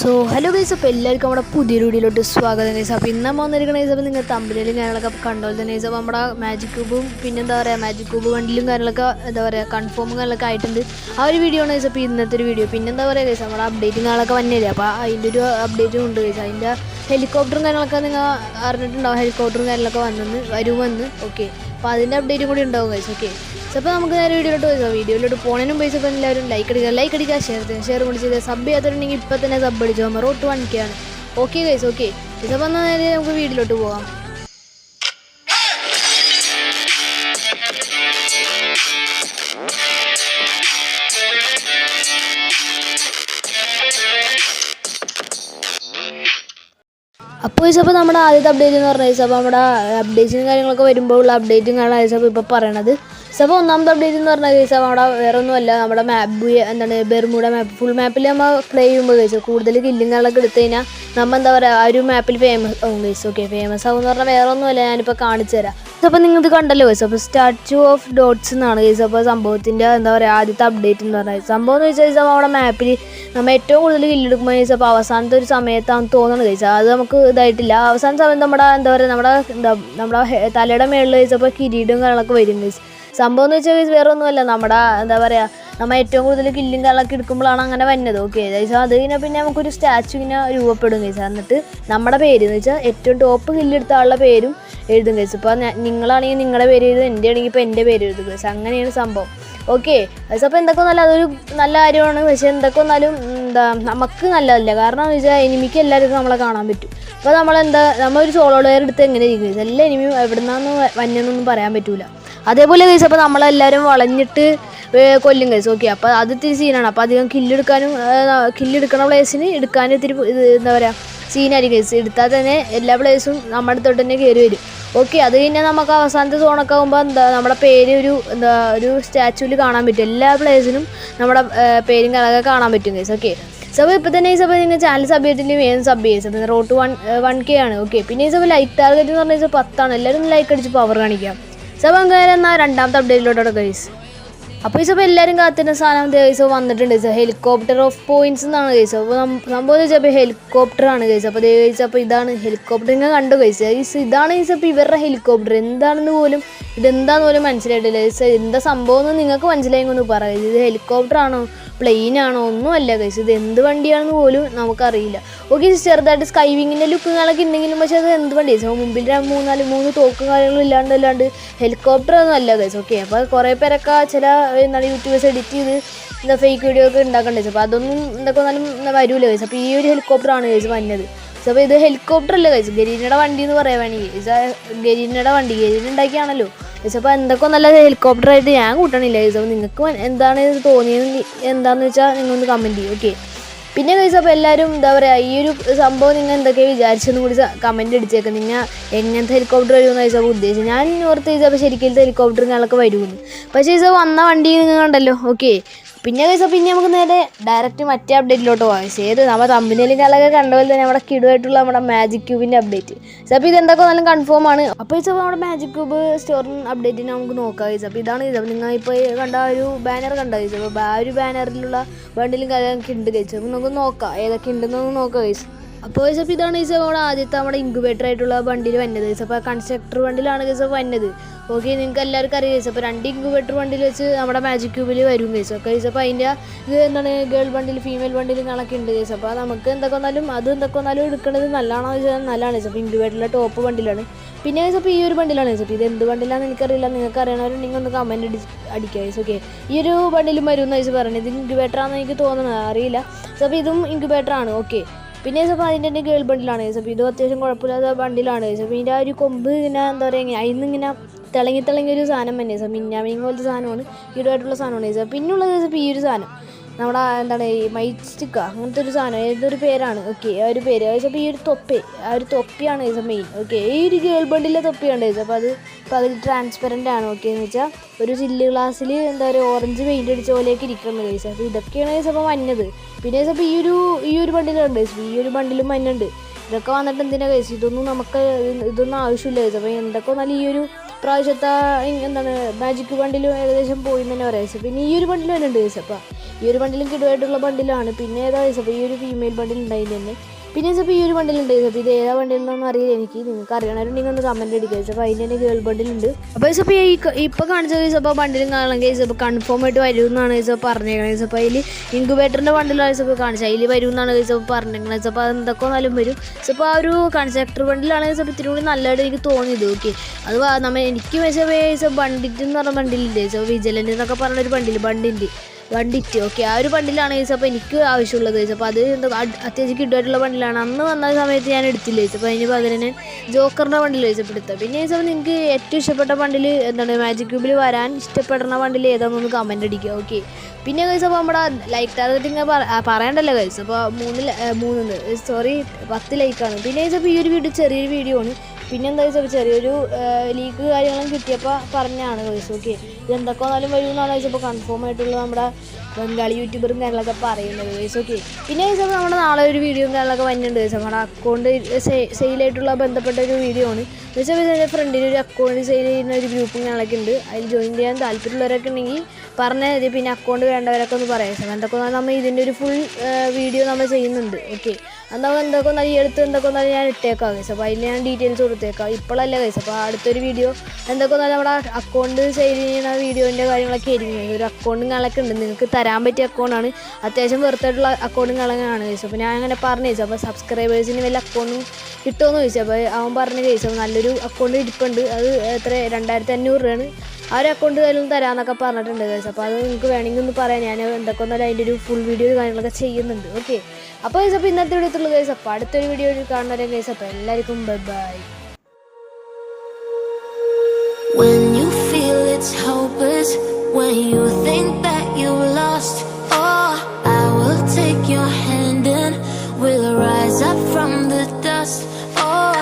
So hello guys അപ്പോൾ എല്ലാവർക്കും നമ്മുടെ പുതിയൊരു വീഡിയോയിലോട്ട് സ്വാഗതം ഗൈസ് അപ്പോൾ ഇന്ന് വന്നിരിക്കുന്ന ഗൈസ് അപ്പോൾ നിങ്ങൾ തമ്പിലും കാര്യങ്ങളൊക്കെ കണ്ടോ തന്നെ ഗൈസ് അപ്പോൾ നമ്മുടെ മാജിക് ക്യൂബും പിന്നെ എന്താ പറയുക മാജിക് ക്യൂബ് വണ്ടിലും കാര്യങ്ങളൊക്കെ എന്താ പറയുക കൺഫേമും കാര്യങ്ങളൊക്കെ ആയിട്ടുണ്ട്. ആ ഒരു വീഡിയോ ആണ് ഗൈസ് അപ്പോൾ ഇന്നത്തെ ഒരു വീഡിയോ പിന്നെ എന്താ പറയുക ഗൈസ് നമ്മുടെ അപ്ഡേറ്റും കാര്യങ്ങളൊക്കെ വന്നില്ലേ? അപ്പോൾ അതിന്റെ ഒരു അപ്ഡേറ്റും ഉണ്ട് ഗൈസ് അതിന്റെ ഹെലികോപ്റ്ററും കാര്യങ്ങളൊക്കെ നിങ്ങൾ അറിഞ്ഞിട്ടുണ്ടാവും. ഹെലികോപ്റ്ററും കാര്യങ്ങളൊക്കെ വന്നെന്ന് വരുമെന്ന് ഓക്കെ അപ്പോൾ അതിന്റെ അപ്ഡേറ്റും കൂടി ഉണ്ടാവും ഗൈസ് ഓക്കെ അപ്പോൾ നമുക്ക് നേരെ വീഡിയോയിലോട്ട് പോയി വീഡിയോയിലോട്ട് പോണതിനും പൈസ എല്ലാവരും ലൈക്ക് അടിക്കുക. ലൈക്ക് അടിക്കുക ഷെയർ ചെയ്യുക. ഷെയർ കൂടി ചെയ്ത് സബ് ചെയ്യാത്തവരുണ്ടെങ്കിൽ ഇപ്പം തന്നെ സബ് അടിച്ചു. നമ്മൾ റോട്ട് ആണ് ഓക്കെ ഗൈസ് ഓക്കെ ഇതപ്പോൾ എന്നാൽ നേരെ നമുക്ക് വീഡിയോയിലോട്ട് പോകാം. അപ്പോൾ ഈ അപ്പോൾ നമ്മുടെ ആദ്യത്തെ അപ്ഡേറ്റ് എന്ന് പറഞ്ഞാൽ അപ്പോൾ നമ്മുടെ അപ്ഡേറ്റ്സും കാര്യങ്ങളൊക്കെ വരുമ്പോഴുള്ള അപ്ഡേറ്റും കാണാൻ ഇപ്പോൾ ഇപ്പോൾ പറയണത്. അപ്പോൾ ഒന്നാമത്തെ അപ്ഡേറ്റ് എന്ന് പറഞ്ഞാൽ കേസ് അവിടെ വേറെ ഒന്നുമല്ല നമ്മുടെ മാപ്പ് എന്താണ് ബെർമുഡ മാപ്പ് ഫുൾ മാപ്പിൽ നമ്മൾ പ്ലേ ചെയ്യുമ്പോൾ കേസ് കൂടുതൽ കില്ലും കാര്യങ്ങളൊക്കെ എടുത്തു കഴിഞ്ഞാൽ നമ്മൾ എന്താ പറയുക ആ ഒരു മാപ്പിൽ ഫേമസ് ആവും കേസ് ഓക്കെ ഫേമസ് ആവും എന്ന് പറഞ്ഞാൽ വേറെ ഒന്നുമല്ല ഞാനിപ്പോൾ കാണിച്ചു തരാം. അപ്പോൾ നിങ്ങൾ ഇത് കണ്ടല്ലോ കേസ് അപ്പോൾ സ്റ്റാച്ചു ഓഫ് ഡോട്ട്സ് എന്നാണ് കേസ് അപ്പോൾ സംഭവത്തിന്റെ എന്താ പറയുക ആദ്യത്തെ അപ്ഡേറ്റ് എന്ന് പറഞ്ഞാൽ സംഭവം എന്ന് വെച്ചാൽ കേസ് അവിടെ മാപ്പിൽ നമ്മൾ ഏറ്റവും കൂടുതൽ കില്ലെടുക്കുമ്പോൾ കേസ് അപ്പോൾ അവസാനത്തെ ഒരു സമയത്താണ് തോന്നുന്നത് കേസ് അത് നമുക്ക് ഇതായിട്ടില്ല. അവസാന സമയത്ത് നമ്മുടെ എന്താ പറയുക നമ്മുടെ എന്താ നമ്മുടെ തലയുടെ മേളിൽ കേസ് അപ്പോൾ കിരീടവും കാര്യങ്ങളൊക്കെ വരും കേസ് സംഭവം എന്ന് വെച്ചാൽ വേറെ ഒന്നുമല്ല നമ്മുടെ എന്താ പറയുക നമ്മൾ ഏറ്റവും കൂടുതൽ കില്ലും കളൊക്കെ എടുക്കുമ്പോഴാണ് അങ്ങനെ വന്നത്. ഓക്കെ ഏകദേശം അത് കഴിഞ്ഞാൽ പിന്നെ നമുക്കൊരു സ്റ്റാച്ചു ഇങ്ങനെ രൂപപ്പെടും കേസ് എന്നിട്ട് നമ്മുടെ പേര് എന്ന് വെച്ചാൽ ഏറ്റവും ടോപ്പ് കില്ലെടുത്ത ആളുടെ പേരും എഴുതും കേസ് ഇപ്പോൾ നിങ്ങളാണെങ്കിൽ നിങ്ങളുടെ പേര് എഴുതും എന്റെ ആണെങ്കിൽ ഇപ്പോൾ എന്റെ പേര് എഴുതും കേസ് അങ്ങനെയാണ് സംഭവം. ഓക്കെ അപ്പോൾ എന്തൊക്കെ നല്ല അതൊരു നല്ല കാര്യമാണ്. പക്ഷേ എന്തൊക്കെ വന്നാലും എന്താ നമുക്ക് നല്ലതല്ല. കാരണം എന്ന് വെച്ചാൽ എനിമിക്ക് എല്ലാവർക്കും നമ്മളെ കാണാൻ പറ്റും. അപ്പോൾ നമ്മളെന്താ നമ്മളൊരു സോളോ പ്ലെയർ എടുത്ത് എങ്ങനെ ഇരിക്കും? എല്ലാ എനിമിയും എവിടെ നിന്നാണെന്ന് വന്നെന്നൊന്നും പറയാൻ പറ്റൂല. അതേപോലെ കേസ് അപ്പോൾ നമ്മളെല്ലാവരും വളഞ്ഞിട്ട് കൊല്ലും കേസ് ഓക്കെ അപ്പോൾ അത് ഇത്തിരി സീനാണ് അപ്പോൾ അധികം കില്ലെടുക്കാനും കില്ലെടുക്കണ പ്ലേസിന് എടുക്കാനും ഇത്തിരി ഇത് എന്താ പറയുക സീനായിരിക്കും കേസ് എടുത്താൽ തന്നെ എല്ലാ പ്ലേസും നമ്മുടെ അടുത്തോട്ട് തന്നെ കയറി വരും. ഓക്കെ അത് കഴിഞ്ഞാൽ നമുക്ക് അവസാനത്തെ സോണൊക്കെ ആകുമ്പോൾ എന്താ നമ്മുടെ പേര് ഒരു എന്താ ഒരു സ്റ്റാച്ചുവിൽ കാണാൻ പറ്റും. എല്ലാ പ്ലേസിനും നമ്മുടെ പേരും കാര്യങ്ങളൊക്കെ കാണാൻ പറ്റും കേസ് ഓക്കെ സബ് ഇപ്പോൾ തന്നെ ഈ സബ് നിങ്ങൾ ചാനൽ സബ് ചെയ്തിട്ടില്ലെങ്കിൽ വേഗം സബ് ചെയ്യും സബ് റോട്ട് വൺ വൺ കെ ആണ്. ഓക്കെ പിന്നെ ഈ സബ് ലൈക്ക് ടാർഗറ്റ് എന്ന് പറഞ്ഞാൽ പത്താണ്. എല്ലാവരും ലൈക്ക് അടിച്ച് പവർ കാണിക്കാം. സബ് അങ്ങനെ എന്നാൽ രണ്ടാമത്തെ അപ്ഡേറ്റിലോട്ടോ ഗൈസ് അപ്പോൾ ഈ സബ് എല്ലാവരും കാത്തിരുന്ന സാധനം ഗൈസ് വന്നിട്ടുണ്ട് ഗൈസ് ഹെലികോപ്റ്റർ ഓഫ് പോയിന്റ്സ് എന്നാണ് ഗൈസ് അപ്പോൾ സംഭവം വെച്ചാൽ ഹെലികോപ്റ്റർ ആണ് ഗൈസ് അപ്പോൾ ഗൈസ് അപ്പോൾ ഇതാണ് ഹെലികോപ്റ്റർ ഇങ്ങനെ കണ്ടു ഗൈസ് ഗൈസ് ഇതാണ് ഗൈസ് അപ്പോൾ ഇവരുടെ ഹെലികോപ്റ്റർ എന്താണെന്ന് പോലും ഇതെന്താന്ന് പോലും മനസ്സിലായിട്ടില്ല. ഗൈസ് എന്താ സംഭവം എന്ന് നിങ്ങൾക്ക് മനസ്സിലായെന്ന് പറയാം. ഇത് ഹെലികോപ്റ്റർ ആണോ പ്ലെയിൻ ആണോ ഒന്നും അല്ല ഗൈസ് ഇത് എന്ത് വണ്ടിയാണെന്ന് പോലും നമുക്കറിയില്ല. ഓക്കെ ചെറുതായിട്ട് സ്കൈവിങ്ങിന്റെ ലുക്കുകളൊക്കെ ഉണ്ടെങ്കിലും പക്ഷേ അത് എന്ത് വണ്ടി ഗൈസ് മുമ്പിൽ രണ്ട് മൂന്ന് തോക്കും കാര്യങ്ങളും ഇല്ലാണ്ട് അല്ലാണ്ട് ഹെലികോപ്റ്റർ ഒന്നും അല്ല ഗൈസ് ഓക്കെ അപ്പോൾ കുറേ പേരൊക്കെ ചില എന്താണ് യൂട്യൂബേഴ്സ് എഡിറ്റ് ചെയ്ത് എന്താ ഫേക്ക് വീഡിയോ ഒക്കെ ഉണ്ടാക്കണ്ടേ അപ്പോൾ അതൊന്നും എന്തൊക്കെ വന്നാലും വരൂല ഗൈസ് അപ്പോൾ ഈ ഒരു ഹെലികോപ്റ്റർ ആണ് ഗൈസ് വന്നത് അപ്പോൾ ഇത് ഹെലികോപ്റ്റർ അല്ല കഴിച്ചു ഗരീനയുടെ വണ്ടി എന്ന് പറയാൻ വേണമെങ്കിൽ ഗരീനയുടെ വണ്ടി. ഗരീന ഉണ്ടാക്കിയാണല്ലോ അപ്പോൾ എന്തൊക്കെ നല്ല ഹെലികോപ്റ്റർ ആയിട്ട് ഞാൻ കൂട്ടണില്ല ചോദിച്ചപ്പോൾ നിങ്ങൾക്ക് എന്താണ് ഇത് തോന്നിയത്? എന്താണെന്ന് വെച്ചാൽ നിങ്ങളൊന്ന് കമന്റ് ചെയ്യും ഓക്കെ പിന്നെ ചോദിച്ചപ്പോൾ എല്ലാവരും എന്താ പറയുക ഈ ഒരു സംഭവം നിങ്ങൾ എന്തൊക്കെ വിചാരിച്ചെന്ന് കൂടി കമന്റ് അടിച്ചേക്കാം. നിങ്ങൾ എങ്ങനത്തെ ഹെലികോപ്റ്റർ വരുമെന്ന് ചോദിച്ചപ്പോൾ ഉദ്ദേശിച്ചു ഞാൻ ഓർത്ത് ചോദിച്ചപ്പോൾ ശരിക്കും ഹെലികോപ്റ്റർ ഞങ്ങളൊക്കെ വരുമെന്ന്. പക്ഷേ ചോദിച്ചാൽ വന്ന വണ്ടി നിങ്ങൾ കണ്ടല്ലോ ഓക്കെ പിന്നെ കഴിച്ച പിന്നെ നമുക്ക് നേരെ ഡയറക്റ്റ് മറ്റേ അപ്ഡേറ്റിലോട്ട് പോകാം. ഏത് നമ്മുടെ തമ്പിനേലും കാലൊക്കെ കണ്ട പോലെ തന്നെ നമ്മുടെ കിടുവായിട്ടുള്ള നമ്മുടെ മാജിക് ക്യൂബിന്റെ അപ്ഡേറ്റ് അപ്പോൾ ഇത് എന്തൊക്കെ നല്ല കൺഫേം ആണ്. അപ്പോൾ ഇത് നമ്മുടെ മാജിക് ക്യൂബ് സ്റ്റോറിന് അപ്ഡേറ്റിന് നമുക്ക് നോക്കാം ഇത് അപ്പോൾ ഇതാണ് ഇത് നിങ്ങൾ ഇപ്പോൾ കണ്ട ഒരു ബാനർ കണ്ട അപ്പോൾ ആ ഒരു ബാനറിലുള്ള ബണ്ടിലും കാര്യങ്ങളൊക്കെ ഉണ്ട് കഴിച്ചു അപ്പോൾ നമുക്ക് നോക്കാം ഏതൊക്കെ ഉണ്ടെന്നൊന്ന് നോക്കാം കഴിച്ചു അപ്പോൾ ഗൈസ് അപ്പോൾ ഇതാണ് ഗൈസ് നമ്മുടെ ആദ്യത്തെ നമ്മുടെ ഇൻക്യുബേറ്റർ ആയിട്ടുള്ള വണ്ടിയിൽ വന്നത് ഗൈസ്. കൺസ്ട്രക്ടർ വണ്ടിയിലാണ് ഗൈസ് വന്നത്. ഓക്കെ നിങ്ങൾക്ക് എല്ലാവർക്കും അറിയാം ഗൈസ്. അപ്പോൾ രണ്ട് ഇൻക്യുബേറ്റർ വണ്ടിയിൽ വെച്ച് നമ്മുടെ മാജിക് ക്യൂബിൽ വരും ഗൈസ്. Okay guys. അതിന്റെ ഇത് എന്താണ് ഗേൾ വണ്ടിയിൽ ഫീമെയിൽ വണ്ടിയിൽ കണക്ക് ഉണ്ട് ഗൈസ്. അപ്പോൾ നമുക്ക് എന്തൊക്കെ വന്നാലും അത് എന്തൊക്കെ വന്നാലും എടുക്കുന്നത് നല്ലതാണോ വെച്ചാൽ നല്ലതാണ് ഗൈസ്. അപ്പോൾ ഇൻക്യുബേറ്ററിലെ ടോപ്പ് വണ്ടിയിലാണ്. പിന്നെ ഗൈസ് ഈ ഒരു വണ്ടിയിലാണ് ഗൈസ്. ഇത് എന്ത് വണ്ടിയിലാണെന്ന് എനിക്കറിയില്ല. നിങ്ങൾക്ക് അറിയണവരുണ്ടെങ്കിൽ ഒന്ന് കമന്റ് അടി അടിക്കുക ഗൈസ്. ഓക്കെ ഈ ഒരു വണ്ടിയിലും വരും എന്ന് ഗൈസ് പറയുന്നത് ഇത് ഇൻക്യുബേറ്റർ എനിക്ക് തോന്നുന്നത്. അറിയില്ല. അപ്പോൾ ഇതും ഇൻക്യുബേറ്റർ ആണ്. ഓക്കെ പിന്നെ അപ്പോൾ അതിന്റെ തന്നെ ഗേൾ ബണ്ടിലാണ് അപ്പോൾ ഇത് അത്യാവശ്യം കുഴപ്പമില്ലാത്ത ബണ്ടിലാണ് അപ്പോൾ ഇതിന്റെ ആ ഒരു കൊമ്പ് ഇങ്ങനെ എന്താ പറയുക അതിൽ നിന്ന് ഇങ്ങനെ തിളങ്ങി തിളങ്ങിയ ഒരു സാധനം തന്നെ. സാർ മിന്നാമിങ് പോലത്തെ സാധനമാണ്. ഈടുമായിട്ടുള്ള സാധനമാണ്. സാർ പിന്നുള്ളത് ഇപ്പോൾ ഈ ഒരു സാധനം. നമ്മുടെ എന്താണ് ഈ മൈസ്റ്റിക്ക അങ്ങനത്തെ ഒരു സാധനം ഏതൊരു പേരാണ് ഓക്കെ ആ ഒരു പേര്. അപ്പോൾ ഈ ഒരു തൊപ്പി ആ ഒരു തൊപ്പിയാണ് ഇത് മെയിൻ ഓക്കെ ഈ ഒരു ഗേൾ ബണ്ടിലെ തൊപ്പിയാണ് ഇത്. അപ്പോൾ അത് അപ്പോൾ അതിൽ ട്രാൻസ്പെറന്റ് ആണ് ഓക്കെ എന്ന് വെച്ചാൽ ഒരു ചില്ല് ഗ്ലാസ്സിൽ എന്താ പറയുക ഓറഞ്ച് പെയിന്റ് അടിച്ച പോലെയൊക്കെ ഇരിക്കുന്നത് ഗൈസ് അപ്പോൾ ഇതൊക്കെയാണ് ഗൈസ് അപ്പോൾ മഞ്ഞത് പിന്നെ ഗൈസ് ഈ ഒരു ഈ ഒരു ബണ്ടിലുണ്ട് ഈ ഒരു ബണ്ടിലും മഞ്ഞുണ്ട് ഇതൊക്കെ വന്നിട്ട് എന്തിനാണ് കഴിച്ചു ഇതൊന്നും നമുക്ക് ഇതൊന്നും ആവശ്യമില്ല കഴിച്ചു അപ്പോൾ എന്തൊക്കെ വന്നാലും ഈ ഒരു പ്രാവശ്യത്തെ എന്താണ് മാജിക് ബണ്ടിലും ഏകദേശം പോയി എന്ന് തന്നെ പറയാം. പിന്നെ ഈ ഒരു ബണ്ടിലും തന്നെ ഉണ്ട് ഗൈസ് ഈ ഒരു ബണ്ടിലും കിടുവായിട്ടുള്ള ബണ്ടിലാണ് പിന്നെ ഏതാ ഗൈസ് അപ്പോൾ ഈ ഒരു ഫീമെയിൽ ബണ്ടിൽ ഉണ്ടായി തന്നെ. പിന്നെ ഇപ്പോൾ ഈ ഒരു ബണ്ടിലുണ്ട് അപ്പോൾ ഇത് ഏതാ ബണ്ടിലെന്നൊന്നും അറിയില്ല എനിക്ക്. നിങ്ങൾക്ക് അറിയണമായിട്ടുണ്ടെങ്കിൽ ഒന്ന് കമന്റ് അടിക്കുക അപ്പോൾ അതിന്റെ തന്നെ ഗേൾ ബണ്ടിലുണ്ട് അപ്പോൾ ഇപ്പോൾ ഈ ഇപ്പോൾ കാണിച്ചത് ബണ്ടിലും കാണാൻ കേസ് അപ്പോൾ കൺഫേം ആയിട്ട് വരും എന്നാണ് കേസ് അപ്പോൾ പറഞ്ഞേക്കണത്. കേസ് അപ്പോൾ അതിൽ ഇൻക്യുബേറ്ററിന്റെ ബണ്ടിലാണ് കേസ് അപ്പോൾ കാണിച്ചത്. അതിൽ വരും എന്നാണ് കേസ് അപ്പോൾ പറഞ്ഞേക്കണത്. കേസ് അത് എന്തൊക്കെ വന്നാലും വരും. കേസ് അപ്പോൾ ആ ഒരു കൺസെപ്റ്റർ ബണ്ടിലാണ് കേസ് അപ്പോൾ ഇത്തിരി കൂടി നല്ലതായിട്ട് എനിക്ക് തോന്നിയത്. ഓക്കെ. അത് നമ്മൾ നമ്മ എനിക്ക് കേസ് ബണ്ടിറ്റ് എന്ന് പറഞ്ഞ ബണ്ടിലില്ലേ കേസ് വിജിലന്റെ എന്നൊക്കെ പറഞ്ഞൊരു ബണ്ടിൽ ബണ്ടിന്റെ വണ്ടിറ്റ് ഓക്കെ ആ ഒരു ബണ്ടിലാണ് കേസ് അപ്പോൾ എനിക്ക് ആവശ്യമുള്ളത് കേസ് അപ്പോൾ അത് എന്താ അത്യാവശ്യം കിട്ടുമായിട്ടുള്ള ബണ്ടിലാണ് അന്ന് വന്ന സമയത്ത് ഞാൻ എടുത്തില്ല കേസ് അപ്പോൾ അതിന് പകരം ജോക്കറിന്റെ ബണ്ടിൽ ചോദിച്ചപ്പോൾ എടുത്തത്. പിന്നെ ചോദിച്ചപ്പോൾ നിങ്ങൾക്ക് ഏറ്റവും ഇഷ്ടപ്പെട്ട ബണ്ടിൽ എന്താണ്? മാജിക് ക്യൂബിൽ വരാൻ ഇഷ്ടപ്പെടുന്ന ബണ്ടിൽ ഏതാണെന്നൊന്ന് കമന്റ് അടിക്കുക ഓക്കെ പിന്നെ ചോദിച്ചപ്പോൾ നമ്മുടെ ലൈക്ക് ടാർഗറ്റിങ് പറയണ്ടല്ലോ കേസ് അപ്പോൾ മൂന്ന് മൂന്ന് സോറി പത്ത് ലൈക്കാണ് പിന്നെ ചോദിച്ചപ്പോൾ ഈ ഒരു വീഡിയോ ചെറിയൊരു വീഡിയോ ആണ്. പിന്നെ എന്താ വെച്ചാൽ ചെറിയൊരു ലീക്ക് കാര്യങ്ങളും കിട്ടിയപ്പോൾ പറഞ്ഞാണ് ചോദിച്ചു ഓക്കെ ഇത് എന്തൊക്കെ വന്നാലും വരും എന്നാണ് ചോദിച്ചപ്പോൾ കൺഫേം ആയിട്ടുള്ള നമ്മുടെ ബംഗാളി യൂട്യൂബറും കാര്യങ്ങളൊക്കെ പറയുന്നത് ചോദിച്ചു ഓക്കെ പിന്നെ ചോദിച്ചപ്പോൾ നമ്മുടെ നാളെ ഒരു വീഡിയോ കാര്യങ്ങളൊക്കെ വന്നിട്ടുണ്ട് ചോദിച്ചു നമ്മുടെ അക്കൗണ്ട് സെയിലായിട്ടുള്ള ബന്ധപ്പെട്ട ഒരു വീഡിയോ ആണ്. വെച്ചാൽ എന്റെ ഫ്രണ്ടിന് ഒരു അക്കൗണ്ട് സെയിൽ ചെയ്യുന്ന ഒരു ഗ്രൂപ്പും കാര്യങ്ങളൊക്കെ ഉണ്ട്. അതിൽ ജോയിൻ ചെയ്യാൻ താല്പര്യമുള്ളവരൊക്കെ ഉണ്ടെങ്കിൽ പറഞ്ഞാൽ മതി. പിന്നെ അക്കൗണ്ട് വേണ്ടവരൊക്കെ ഒന്ന് പറയാം. എന്തൊക്കെ നമ്മൾ ഇതിന്റെ ഒരു ഫുൾ വീഡിയോ നമ്മൾ ചെയ്യുന്നുണ്ട്. ഓക്കെ എന്നാൽ എന്തൊക്കെ ഒന്നായി ഈ അടുത്ത് എന്തൊക്കെ ഒന്നായി ഞാൻ ഇട്ടേക്കാം കൈസ് അപ്പോൾ അതിൽ ഞാൻ ഡീറ്റെയിൽസ് കൊടുത്തേക്കാം. ഇപ്പോഴല്ല കൈസ് അപ്പോൾ അടുത്തൊരു വീഡിയോ എന്തൊക്കെ ഒന്നാലും നമ്മുടെ അക്കൗണ്ട് സെയിൽ ചെയ്യുന്ന വീഡിയോന്റെ കാര്യങ്ങളൊക്കെ ആയിരിക്കും ഒരു അക്കൗണ്ടും കാര്യങ്ങളൊക്കെ ഉണ്ട്. നിങ്ങൾക്ക് തരാൻ പറ്റിയ അക്കൗണ്ടാണ് അത്യാവശ്യം വെറുത്തായിട്ടുള്ള അക്കൗണ്ടും കാര്യങ്ങളാണ് കൈസ് അപ്പോൾ ഞാൻ അങ്ങനെ പറഞ്ഞു കഴിച്ചു അപ്പോൾ സബ്സ്ക്രൈബേഴ്സിന് വല്ല അക്കൗണ്ടും കിട്ടുമെന്ന് ചോദിച്ചു. അപ്പോൾ അവൻ പറഞ്ഞ കേസ് നല്ലൊരു അക്കൗണ്ട് ഇരിപ്പുണ്ട്. അത് എത്ര? രണ്ടായിരത്തി അഞ്ഞൂറ് രൂപയാണ്. ആ ഒരു അക്കൗണ്ട് കാര്യം തരാമെന്നൊക്കെ പറഞ്ഞിട്ടുണ്ട് ഗൈസ് അപ്പോൾ അത് നിങ്ങൾക്ക് വേണമെങ്കിൽ ഒന്ന് പറയാം. ഞാൻ എന്തൊക്കെ ഒന്നല്ല അതിന്റെ ഒരു ഫുൾ വീഡിയോ കാര്യങ്ങളൊക്കെ ചെയ്യുന്നുണ്ട്. ഓക്കെ അപ്പോൾ ഗൈസ് അപ്പോൾ ഇന്നത്തെ വീഡിയോ കേസ് അപ്പോൾ അടുത്തൊരു വീഡിയോ കാണുന്നവരെ ഗൈസ് അപ്പോൾ എല്ലാവർക്കും bye bye When you feel it's hopeless, when you think that you lost, oh, I will take your hand and we'll rise up from the dust. Oh,